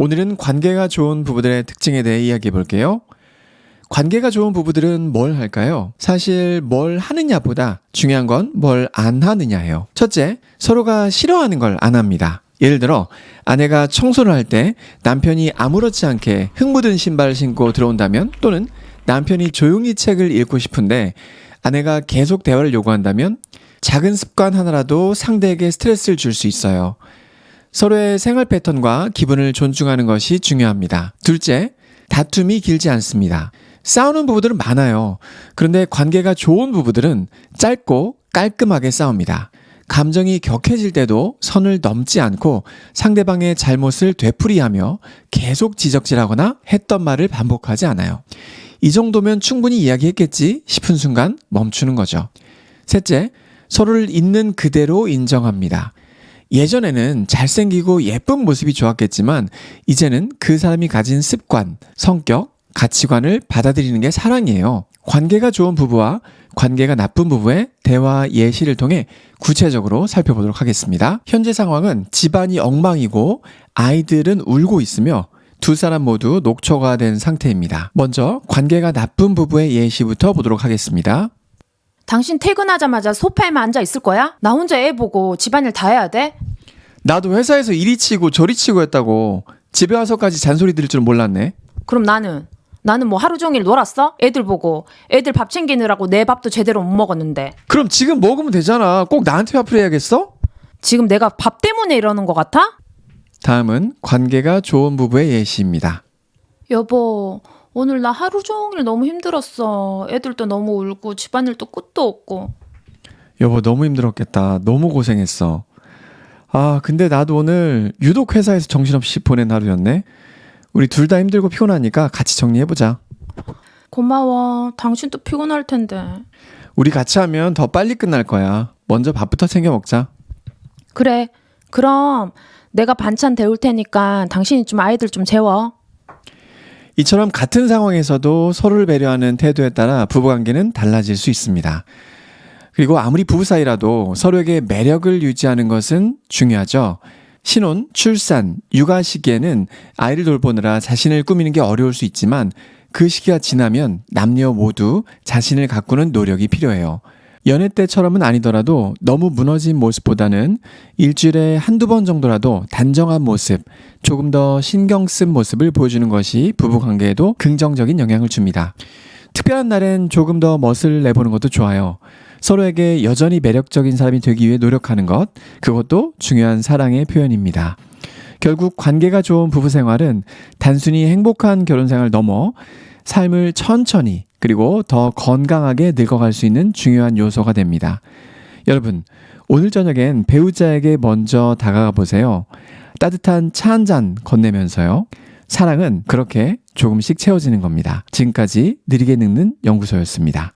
오늘은 관계가 좋은 부부들의 특징에 대해 이야기해 볼게요. 관계가 좋은 부부들은 뭘 할까요? 사실 뭘 하느냐보다 중요한 건 뭘 안 하느냐예요. 첫째, 서로가 싫어하는 걸 안 합니다. 예를 들어 아내가 청소를 할 때 남편이 아무렇지 않게 흙 묻은 신발을 신고 들어온다면 또는 남편이 조용히 책을 읽고 싶은데 아내가 계속 대화를 요구한다면 작은 습관 하나라도 상대에게 스트레스를 줄 수 있어요. 서로의 생활 패턴과 기분을 존중하는 것이 중요합니다. 둘째, 다툼이 길지 않습니다. 싸우는 부부들은 많아요. 그런데 관계가 좋은 부부들은 짧고 깔끔하게 싸웁니다. 감정이 격해질 때도 선을 넘지 않고 상대방의 잘못을 되풀이하며 계속 지적질하거나 했던 말을 반복하지 않아요. 이 정도면 충분히 이야기했겠지 싶은 순간 멈추는 거죠. 셋째, 서로를 있는 그대로 인정합니다. 예전에는 잘생기고 예쁜 모습이 좋았겠지만 이제는 그 사람이 가진 습관, 성격, 가치관을 받아들이는 게 사랑이에요. 관계가 좋은 부부와 관계가 나쁜 부부의 대화 예시를 통해 구체적으로 살펴보도록 하겠습니다. 현재 상황은 집안이 엉망이고 아이들은 울고 있으며 두 사람 모두 녹초가 된 상태입니다. 먼저 관계가 나쁜 부부의 예시부터 보도록 하겠습니다. 당신 퇴근하자마자 소파에만 앉아 있을 거야? 나 혼자 애 보고 집안일 다 해야 돼? 나도 회사에서 이리 치고 저리 치고 했다고 집에 와서까지 잔소리 들을 줄 몰랐네. 그럼 나는 나는 뭐 하루 종일 놀았어? 애들 보고 애들 밥 챙기느라고 내 밥도 제대로 못 먹었는데 그럼 지금 먹으면 되잖아. 꼭 나한테 화풀이 해야겠어? 지금 내가 밥 때문에 이러는 것 같아? 다음은 관계가 좋은 부부의 예시입니다. 여보 오늘 나 하루 종일 너무 힘들었어 애들도 너무 울고 집안일도 끝도 없고 여보 너무 힘들었겠다. 너무 고생했어. 아 근데 나도 오늘 유독 회사에서 정신없이 보낸 하루였네. 우리 둘 다 힘들고 피곤하니까 같이 정리해보자. 고마워 당신도 피곤할 텐데 우리 같이 하면 더 빨리 끝날 거야. 먼저 밥부터 챙겨 먹자. 그래 그럼 내가 반찬 데울 테니까 당신이 좀 아이들 좀 재워 이처럼 같은 상황에서도 서로를 배려하는 태도에 따라 부부관계는 달라질 수 있습니다. 그리고 아무리 부부 사이라도 서로에게 매력을 유지하는 것은 중요하죠. 신혼, 출산, 육아 시기에는 아이를 돌보느라 자신을 꾸미는 게 어려울 수 있지만 그 시기가 지나면 남녀 모두 자신을 가꾸는 노력이 필요해요. 연애 때처럼은 아니더라도 너무 무너진 모습보다는 일주일에 한두 번 정도라도 단정한 모습, 조금 더 신경 쓴 모습을 보여주는 것이 부부 관계에도 긍정적인 영향을 줍니다. 특별한 날엔 조금 더 멋을 내보는 것도 좋아요. 서로에게 여전히 매력적인 사람이 되기 위해 노력하는 것, 그것도 중요한 사랑의 표현입니다. 결국 관계가 좋은 부부 생활은 단순히 행복한 결혼 생활 넘어 삶을 천천히 그리고 더 건강하게 늙어갈 수 있는 중요한 요소가 됩니다. 여러분, 오늘 저녁엔 배우자에게 먼저 다가가 보세요. 따뜻한 차 한 잔 건네면서요. 사랑은 그렇게 조금씩 채워지는 겁니다. 지금까지 느리게 늙는 연구소였습니다.